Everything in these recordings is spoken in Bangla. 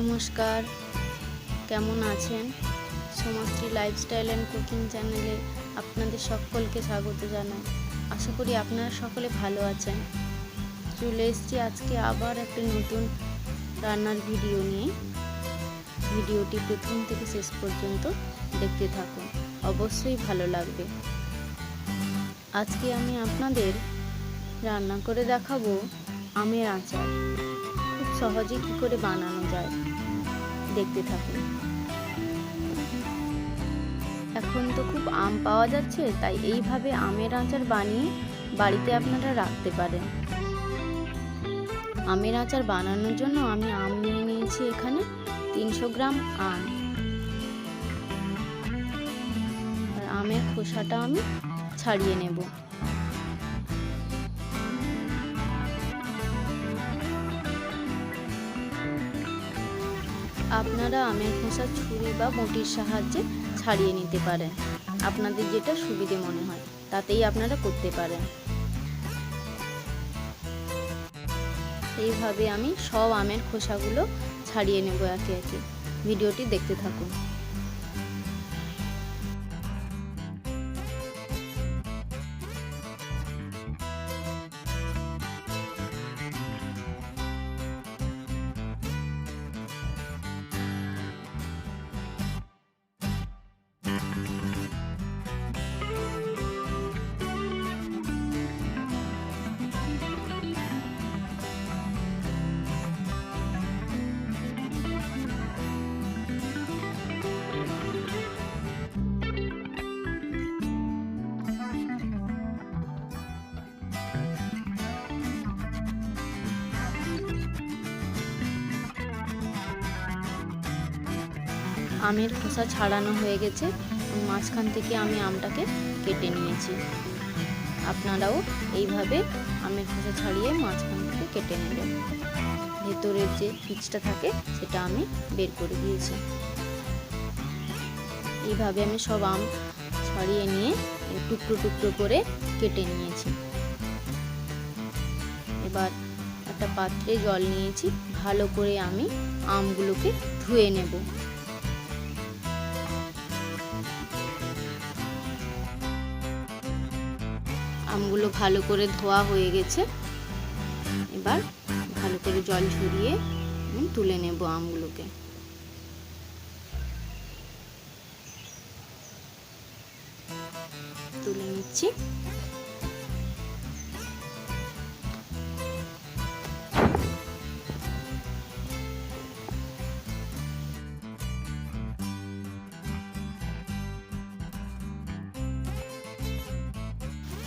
নমস্কার। কেমন আছেন? সমাশ্রী লাইফস্টাইল অ্যান্ড কুকিং চ্যানেলে আপনাদের সকলকে স্বাগত জানাই। আশা করি আপনারা সকলে ভালো আছেন। চলে এসেছি আজকে আবার একটা নতুন রান্নার ভিডিও নিয়ে। ভিডিওটি প্রথম থেকে শেষ পর্যন্ত দেখতে থাকুন। অবশ্যই ভালো লাগবে। আজকে আমি আপনাদের রান্না করে দেখাবো আমের আচার। খুব সহজে কী করে বানানো যায়? দেখতে থাকুন এখন তো খুব আম পাওয়া যাচ্ছে, তাই এইভাবে আমের আচার বানিয়ে বাড়িতে আপনারা রাখতে পারেন। আমের আচার বানানোর জন্য আমি আম নিয়ে নিয়েছি এখানে তিনশো গ্রাম আম। আর আমের খোসাটা আমি ছাড়িয়ে নেব। আপনারা আমের খোসা, ছুরি বা বটির সাহায্যে ছাড়িয়ে নিতে পারেন আপনাদের যেটা সুবিধে মনে হয়, তাতেই আপনারা করতে পারেন। এইভাবে আমি সব আমের খোসাগুলো ছাড়িয়ে নেব একে একে। ভিডিওটি দেখতে থাকুন। আমের খোসা ছাড়ানো হয়ে গেছে। মাঝখান থেকে আমি আমটাকে কেটে নিয়েছি। আপনারাও এইভাবে আমের খোসা ছাড়িয়ে মাঝখান থেকে কেটে নেবেন। ভেতরের যে পিচটা থাকে, সেটা আমি বের করে দিয়েছি। এইভাবে আমি সব আম ছাড়িয়ে নিয়ে টুকরো টুকরো করে কেটে নিয়েছি। এবার একটা পাত্রে জল নিয়েছি। ভালো করে আমি আমগুলোকে ধুয়ে নেব। আমগুলো ভালো করে ধোয়া হয়ে গেছে। এবার ভালো করে জল ঝরিয়ে তুলে নেব আমগুলোকে। তুলে নিচ্ছি।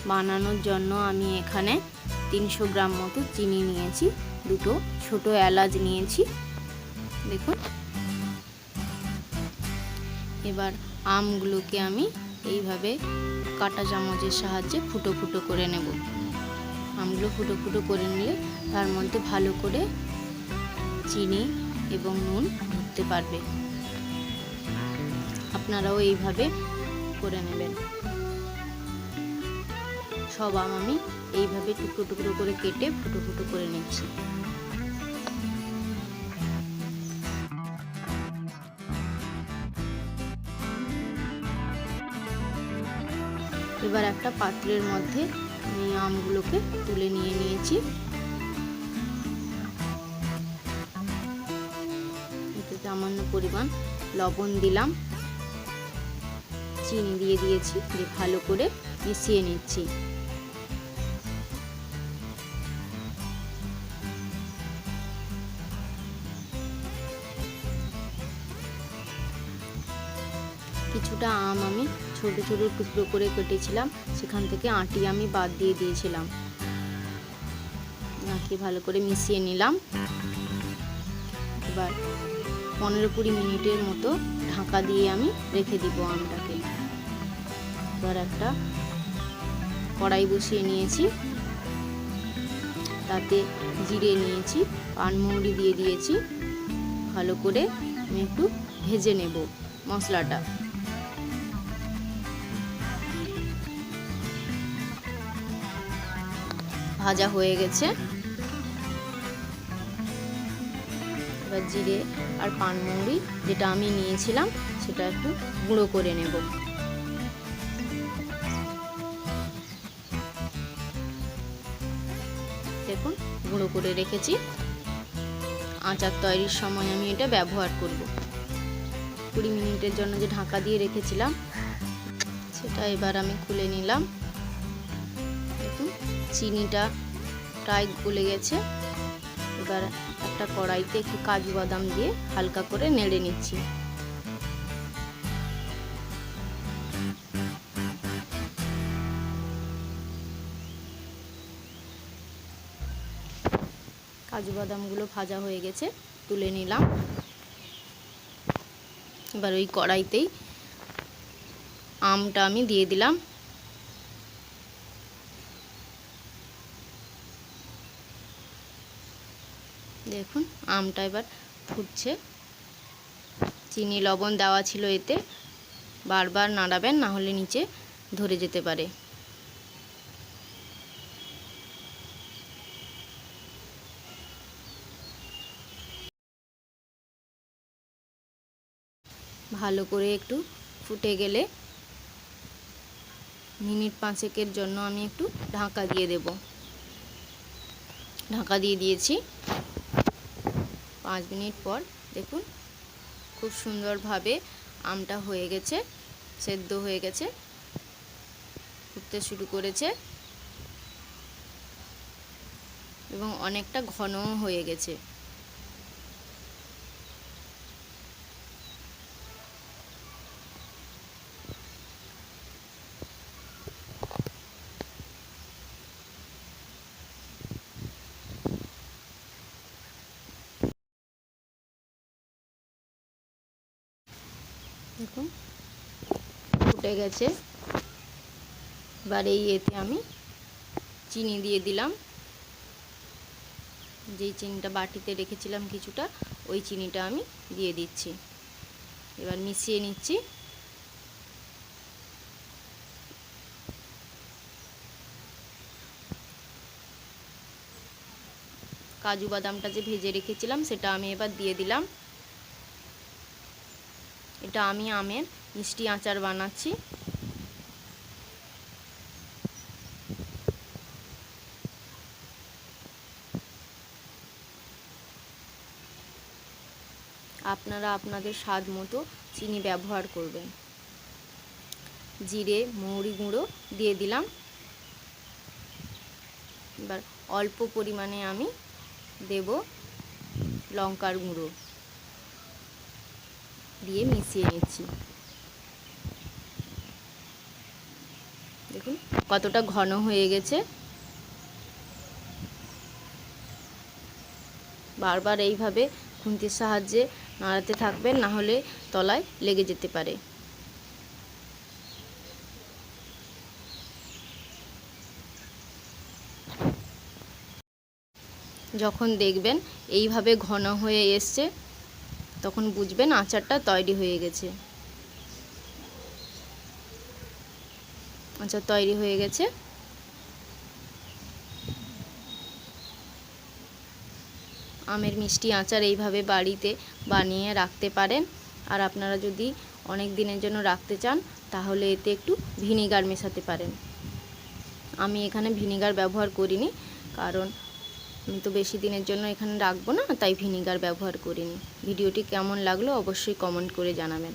বানানোর জন্য আমি এখানে তিনশো গ্রাম মতো চিনি নিয়েছি, দুটো ছোট এলাচ নিয়েছি। দেখুন। এবার আমগুলোকে আমি এইভাবে কাটা চামচের সাহায্যে ফুটো ফুটো করে নেব। আমগুলো ফুটো ফুটো করে নিলে তার মধ্যে ভালো করে চিনি এবং নুন ঢুকতে পারবে। আপনারাও এইভাবে করে নেবেন। সব আম আমি এইভাবে টুকরো টুকরো করে কেটে ফুটো ফুটো করে নিচ্ছি। এবার একটা পাত্রের মধ্যে আমি আমগুলোকে তুলে নিয়ে নিয়েছি। এতে সামান্য পরিমাণ লবণ দিলাম। চিনি দিয়ে দিয়েছি দিয়ে ভালো করে মিশিয়ে নিচ্ছি। কিছুটা আম আমি ছোট ছোট টুকরো করে কেটেছিলাম, সেখান থেকে আটি আমি বাদ দিয়ে দিয়েছিলাম। নাকি ভালো করে মিশিয়ে নিলাম। এবার পনেরো কুড়ি মিনিটের মতো ঢাকা দিয়ে আমি রেখে দিব আমটাকে। এবার একটা কড়াই বসিয়ে নিয়েছি। তাতে জিরে নিয়েছি পানমৌরি দিয়ে দিয়েছি। ভালো করে আমি একটু ভেজে নেব মশলাটা। ভাজা হয়ে গেছে। এবার জিরে আর পানমৌরি যেটা আমি নিয়েছিলাম, সেটা একটু গুঁড়ো করে নেব। দেখুন, গুঁড়ো করে রেখেছি। আচার তৈরির সময় আমি এটা ব্যবহার করব। কুড়ি মিনিটের জন্য যে ঢাকা দিয়ে রেখেছিলাম, সেটা এবার আমি খুলে নিলাম। চিনিটা প্রায় গলে গেছে। এবার একটা কড়াইতে একটু কাজু বাদাম দিয়ে হালকা করে নেড়ে নিচ্ছি। কাজু বাদামগুলো ভাজা হয়ে গেছে, তুলে নিলাম। এবার ওই কড়াইতেই আমটা আমি দিয়ে দিলাম। দেখুন, আমটা এবার ফুটছে। চিনি, লবণ দেওয়া ছিল এতে। বারবার নাড়াবেন, না হলে নিচে ধরে যেতে পারে। ভালো করে একটু ফুটে গেলে মিনিট পাঁচেকের জন্য আমি একটু ঢাকা দিয়ে দেব। ঢাকা দিয়ে দিয়েছি। পাঁচ মিনিট পর দেখুন খুব সুন্দরভাবে আমটা হয়ে গেছে, সেদ্ধ হয়ে গেছে, ফুটতে শুরু করেছে এবং অনেকটা ঘনও হয়ে গেছে। দেখুন, ফুটে গেছে। এবার এই এতে আমি চিনি দিয়ে দিলাম। যেই চিনিটা বাটিতে রেখেছিলাম কিছুটা, ওই চিনিটা আমি দিয়ে দিচ্ছি। এবার মিশিয়ে নিচ্ছি। কাজু বাদামটা যে ভেজে রেখেছিলাম, সেটা আমি এবার দিয়ে দিলাম। এটা আমি আমের মিষ্টি আচার বানাচ্ছি। আপনারা আপনাদের স্বাদ মতো চিনি ব্যবহার করবেন। জিরে, মৌরি গুঁড়ো দিয়ে দিলাম। এবার অল্প পরিমাণে আমি দেব লঙ্কার গুঁড়ো। দিয়ে মিশিয়ে নিচ্ছি। দেখুন, কতটা ঘন হয়ে গেছে। বারবার এইভাবে খুন্তির সাহায্যে নাড়াতে থাকবেন, না হলে তলায় লেগে যেতে পারে। যখন দেখবেন এইভাবে ঘন হয়ে এসছে তখন বুঝবেন আচারটা তৈরি হয়ে গেছে। আচার তৈরি হয়ে গেছে। আমের মিষ্টি আচার এইভাবে বাড়িতে বানিয়ে রাখতে পারেন। আর আপনারা যদি অনেক দিনের জন্য রাখতে চান, তাহলে এতে একটু ভিনিগার মেশাতে পারেন। আমি এখানে ভিনিগার ব্যবহার করিনি, কারণ আমি তো বেশি দিনের জন্য এখানে রাখব না, তাই ভিনিগার ব্যবহার করিনি। ভিডিওটি কেমন লাগল অবশ্যই কমেন্ট করে জানাবেন।